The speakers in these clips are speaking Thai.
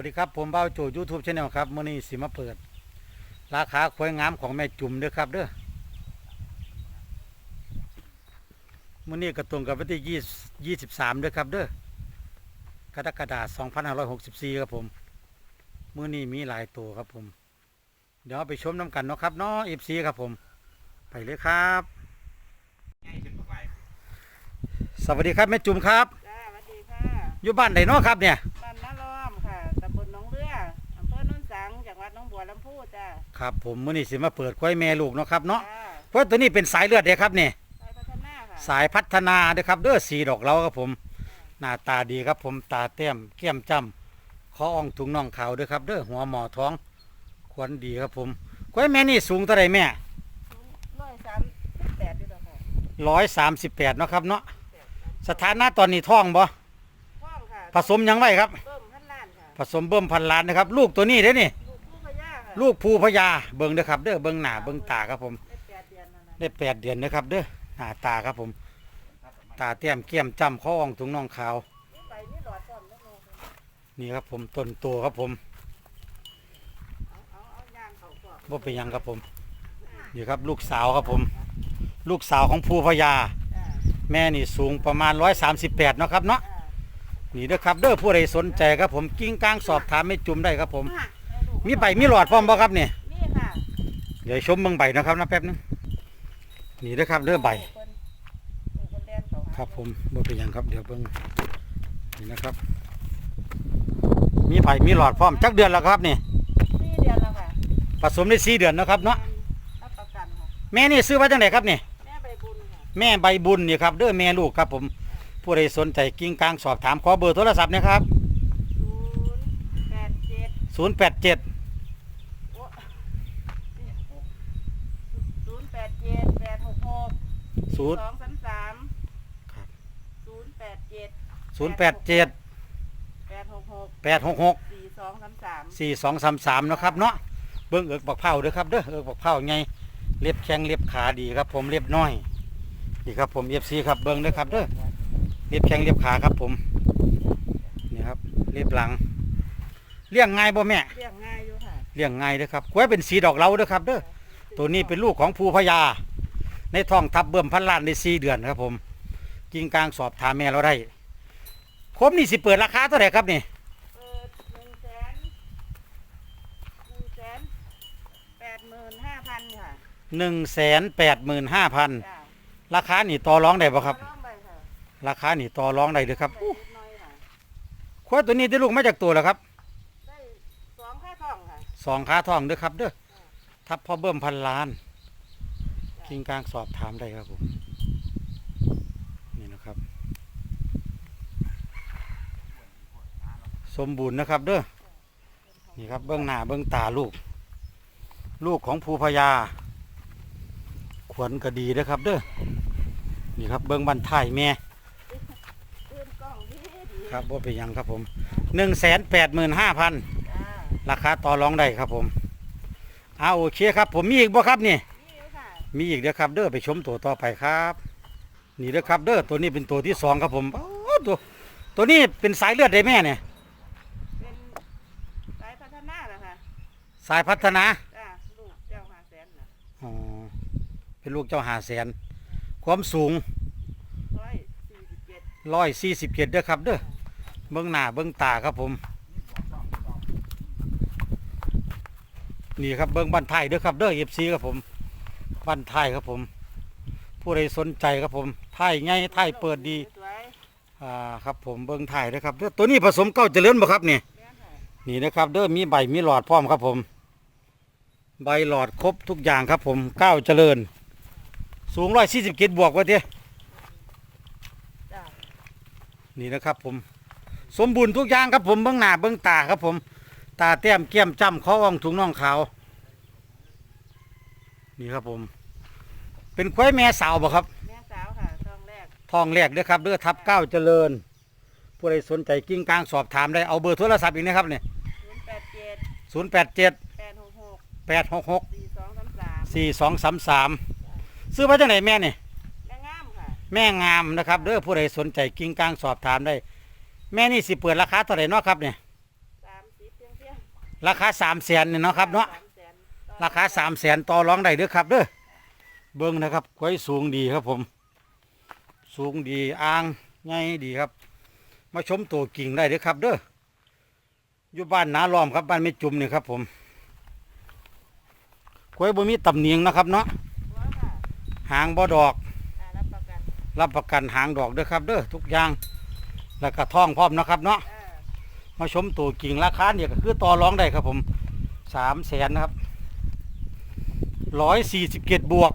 วัสดีครับ ผมเบ้าโจยูทูบชาแนลครับมื่อนี้สิมาเปิด ราคาควายงามของแม่จุ่มเด้อครับเด้อมื่อนี้ก็ตรงกับวันที่ยี่ยี่สิบสามเด้อครับเด้อกรกฎาคมสองพันห้าร้อยหกสิบสี่ครับผมมื่อนี้มีหลายตัวครับผม เดี๋ยวไปชมน้ำกันเนาะครับเนาะเอฟซีครับผม ไปเลยครับ สวัสดีครับแม่จุ่มครับจ้าสวัสดีค่ะอยู่บ้านไหนเนาะครับเนี่ย วัดหนองบัวลำพูจ้าครับผมมื่อนี้สิมาเปิดควายแม่ลูกเนาะครับเนาะจ้าเพราะตัวนี้เป็นสายเลือดเด้ครับเนี่ยไปพัฒนาค่ะสายพัฒนาเด้อครับเด้อสีดอกเราครับผม หน้าตาดีครับผมตาเต้มเกี้ยมจำคออ่องถุงน่องขาวเด้อครับเด้อหัวหมอท้องขวัญดีครับผมกล้วยแม่นี่สูงเท่าไรแม่ร้อยสามสิบแปดดีกว่าค่ะร้อยสามสิบแปดเนาะครับเนาะสถานะตอนนี้ท้องบ่พ่องค่ะผสมหยังไว้ครับ เบิ่มพันล้านค่ะผสมเบิ่มพันล้านนะครับ ลูกตัวนี้เด้อนี่ ลูกผู้พญาค่ะ ลูกภูพญาเบิ่งเด้อครับเด้อเบิ่งหน้าเบิ่งตาครับผม ได้แปดเดือนนะครับเด้อหน้าตาครับผม ตาเตี้ยมเกี้ยมจำคออ่องถุงน่องขาว นี่ครับผมต้นโตครับผมเอาเอายางเขาก่อนว่าเป็นหยังครับผม นี่ครับลูกสาวครับผม ลูกสาวของภูพญาแม่นี่สูงประมาณ 138เนาะครับเนาะนี่เด้อครับเด้อผู้ใดสนใจครับผมกิ้งก้างสอบถามไม่จุ่มได้ครับผม มีใบมีหลอดพร้อมบ่ครับเนี่ยนี่ค่ะเดี๋ยวชมเบิ่งใบนะครับนะแป๊บนึงนี่เด้อครับเด้อใบลูกเพิ่นลูกเพิ่นแล่นเข้าหาครับผมบ่เป็นหยังครับเดี๋ยวเบิ่งนี่นะครับ มีใบมีหลอดพร้อมจักเดือนแล้วครับนี่สี่เดือนแล้วค่ะผสมได้สี่เดือนเนาะครับเนาะรับประกันค่ะแม่นี่ซื้อไว้จังไดครับนี่แม่ใบบุญค่ะแม่ใบบุญนี่ครับเด้อแม่ลูกครับผมผู้ใดสนใจกิ้งกลางสอบถามขอเบอร์โทรศัพท์นะครับศูนย์แปดเจ็ด 087 โอ้ศูนย์แปดเจ็ดแปดหกหก 0สองสามสามครับ ศูนย์แปดเจ็ด087แปดหกหก866สี่สองสามสาม4233เนาะครับเนาะเบิ่งเอิกบักเผาเด้อครับเด้อเอิกบักเผาไงเล็บแข้งเล็บขาดีครับ ผมเล็บน้อยนี่ครับ ผม FC ครับเบิ่งเด้อครับเด้อเล็บแข้งเล็บขาครับ ผมนี่ครับเล็บหลังเลี้ยงง่ายบ่แม่เรียงง่ายอยู่ค่ะเลี้ยงง่ายเด้อครับกล้วยเป็นสีดอกเหลาเด้อครับเด้อตัวนี้เป็นลูกของภูพญา ในท้องทับเบิ่มพันล้านในสี่เดือนครับผมกิงกลางสอบถามแม่เราได้ครบนี่สิเปิดราคาเท่าไหร่ครับนี่เปิดหนึ่งแสนหนึ่งแสนแปดหมื่นห้าพันค่ะหนึ่งแสนแปดหมื่นห้าพันจ้าราคานี่ต่อรองได้บ่ครับร้องไปค่ะราคานี่ต่อรองได้เด้อครับได้นิดหน่อยค่ะ ควายตัวนี้ได้ลูกมาจากตัวแล้วครับได้สองค่าทองค่ะสองขาทองเด้อครับเด้อทับพ่อเบิ่มพันล้าน กิงกลางสอบถามได้ครับผมนี่นะครับ สมบูรณ์นะครับเด้อนี่ครับเบื้องหน้าเบื้องตาลูก ลูกของภูพญาขวัญก็ดีนะครับ เด้อนี่ครับเบื้องบันท้ายแม่ครับว่าเป็นยังครับผมหนึ่งแสนแปดหมื่นห้าพันราคาต่อรองได้ครับผมเอาโอเคครับผมมีอีกบ่ครับนี่ มีอีกเด้อครับเด้อไปชมตัวต่อไปครับ นี่เด้อครับเด้อตัวนี้เป็นตัวที่สองครับผมโอ้ตัวตัวนี้เป็นสายเลือดได้แม่เนี่ยเป็นสายพัฒนาเหรอคะสายพัฒนาจ้าลูกเจ้าหาแสนนะอ๋อเป็นลูกเจ้าหาแสน ความสูงร้อยสี่สิบเจ็ดร้อยสี่สิบเจ็ดเด้อครับเด้อเบื้องหน้าเบื้องตาครับผม นี่ครับเบื้องบ้านไทยเด้อครับเด้อเอฟซีครับผม บ้านไทยครับผม ผู้ใดสนใจครับผมไทยไงไทยเปิดดีสวยอ่าครับผมเบิ้งถ่ายนะครับเด้อตัวนี้ผสมเก้าเจริญบ่ครับนี่ๆแม่นค่ะนี่นะครับ เด้อมีใบมีหลอดพร้อมครับผม ใบหลอดครบทุกอย่างครับผมเก้าเจริญ สูงร้อยสี่สิบเกตบวกว่าเด้จ้านี่นะครับผม สมบูรณ์ทุกอย่างครับผมเบื้องหน้าเบื้องตาครับผม ตาแต้มเกี้ยมจ้ำข้ออ่องถุงน่องขาว นี่ครับผม เป็นควายแม่สาวบ่ครับ แม่สาวค่ะทองแรกทองแรกเด้อครับเด้อทับเก้าเจริญ ผู้ใดสนใจกิ้งกลางสอบถามได้เอาเบอร์โทรศัพท์อีกนะครับเนี่ยศูนย์แปดเจ็ดศูนย์แปดเจ็ดแปดหกหกแปดหกหกสี่สองสามสามสี่สองสามสามซื้อมาจากไหนแม่นี่แม่งามค่ะแม่งามนะครับเด้อผู้ใดสนใจกิ้งกลางสอบถามได้ แม่นี่สิเปิดราคาเท่าไหร่เนาะครับเนี่ยสามสิบราคาสามแสนเนี่ยเนาะครับเนาะสามแสน ราคาสามแสนต่อรองได้เด้อครับเด้อเบิ้งนะครับไว้สูงดีครับผม สูงดีอ่างใหญ่ดีครับ มาชมตัวกิ่งได้เด้อครับ เด้ออยู่บ้านนาล้อมครับบ้านไม่จุ่มนี่ครับผมกล้วยบ่มีตำเนียงนะครับเนาะหัวค่ะหางบ่ดอกอ่ารับประกันรับประกันหางดอกเด้อครับเด้อทุกอย่างแล้วก็ท่องพร้อมนะครับเนาะเออมาชมตัวกิ่งราคาเนี่ยก็คือต่อรองได้ครับผมสามแสนนะครับ ร้อยสี่สิบเกตบวก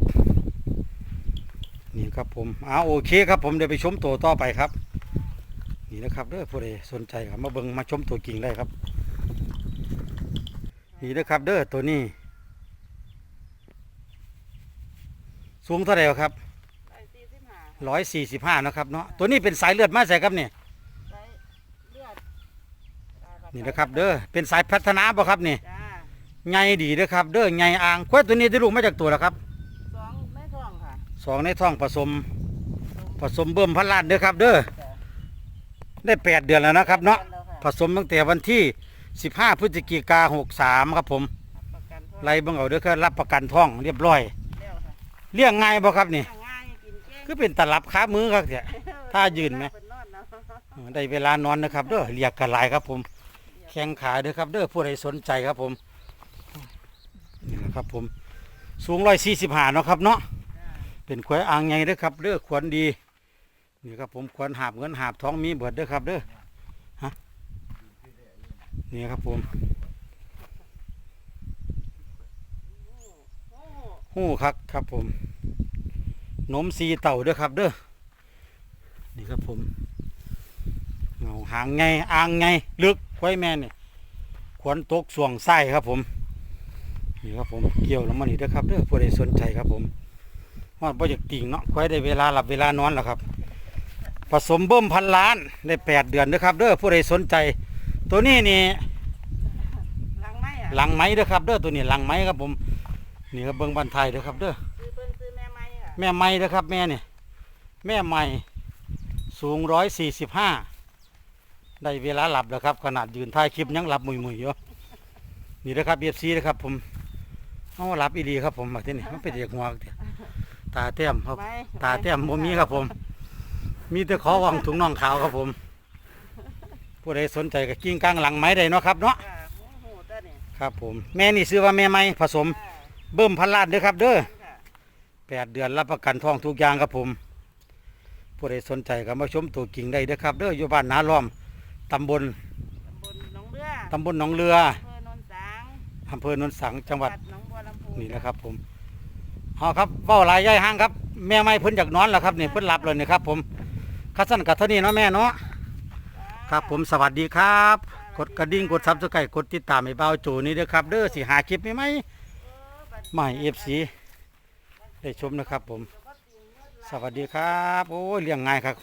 นี่ครับผมอ่าโอเคครับผมเดี๋ยวไปชมตัวต่อไปครับ นี่นะครับเด้อผู้ใดสนใจครับมาเบิ่งมาชมตัวกิ่งได้ครับ นี่นะครับเด้อตัวนี้ สูงเท่าไหร่ครับร้อยสี่สิบห้าร้อยสี่สิบห้านะครับเนาะตัวนี้เป็นสายเลือดมาใส่ครับเนี่ยใช้เลือดอ่านี่นะครับเด้อเป็นสายพัฒนาบ่ครับนี่จ้า ใหญ่ดีเด้อครับ เด้อใหญ่อ่างควายตัวนี้ได้ลูกมาจากตัวแล้วครับสองไม่ท้องค่ะสองในท้องผสม ผสมเบิ่มพันล้านเด้อครับ เด้อจ้ะได้แปดเดือนแล้วนะครับ เนาะแล้วค่ะผสมตั้งแต่วันที่15พฤศจิกา63ครับผมประกันเท่าไล่เบิ่งเอาเด้อครับรับประกันท้องเรียบร้อยแล้วค่ะเลี้ยงง่ายบ่ครับนี่ง่ายกินเก่งคือเป็นตลับขามือครับเนี่ยถ้ายืนไหมเพิ่นนอนเนาะเออได้เวลานอนนะครับเด้อเรียกกันหลายครับผม แข้งขาเด้อครับเด้อผู้ใดสนใจครับผมนี่นะ ครับผมสูง145เนาะครับเนาะเป็นควายอ่างไงเด้อครับเด้อขวัญดีนี่ครับผมขวัญหาบเงินหาบท้องมีเบิดเด้อครับเด้อฮะนี่ครับผมหู้ครับครับผมนมสีเต่าเด้อครับเด้อนี่ครับผมเงาหางไงอ่างไงลึกควายแม่นี่ขวัญตกส่วงไส้ครับผม นี่ครับผมเกี่ยวแล้วมันนี่เด้อครับเด้อผู้ใดสนใจครับผมฮอดบ่อยากติ่งเนาะควายได้เวลาหลับเวลานอนแล้วครับ ผสมเบิ่มพันล้านได้แปดเดือนเด้อครับเด้อผู้ใดสนใจ ตัวนี้นี่หลังไหมอะหลังไม้เด้อครับเด้อตัวนี้หลังไม้ครับผมนี่ครับเบิ่งบันไทยเด้อครับเด้อซื้อเพิ่นซื้อแม่ไหมอะแม่ไม้เด้อครับ แม่นี่แม่ไม้สูงร้อยสี่สิบห้าได้เวลาหลับแล้วครับ ขนาดยืนถ่ายคลิปยังหลับมุยมุยๆอยู่นี่เด้อครับเบียซีเด้อครับผม เอาหลับอีดีครับผมมาที่นี่มันเป็นเด็กหัวเดียวตาเต้มครับไหมตาเต้มบ่มีครับผม มีแต่ขอวังถุงน่องขาวครับผม ผู้ใดสนใจก็กิ้งกลางหลังไม้ได้เนาะครับเนาะจ้าโอ้โหตัวนี้ครับผม แม่นี่ซื้อว่าแม่ไม้ผสมจ้าเบิ่มพันล้านเด้อครับ เด้อค่ะแปดเดือนรับประกันท้องทุกอย่างครับผม ผู้ใดสนใจก็มาชมตัวกิ่งได้เด้อครับ เด้ออยู่บ้านนาล้อมตำบลตำบลหนองเรือตำบลหนองเรืออำเภอโนนสังอำเภอโนนสังจังหวัดห นองบัวลำพูนี่นะครับผมเอาครับเว้าหลายย่ายห้างครับ แม่ไม้เพิ่นอยากนอนแล้วครับนี่เพิ่นหลับเลยนะครับ ผมคัดสั้นกับเท่านี้เนาะแม่เนาะครับผมสวัสดีครับ กดกระดิ่งกดซับสไครต์กดติดตามให้เบาโจนี่เด้อครับ เด้อสิหาคลิปไหมไหมใหม่เอฟซีได้ชมนะครับผม สวัสดีครับ โอ้ยเลี้ยงง่ายครับ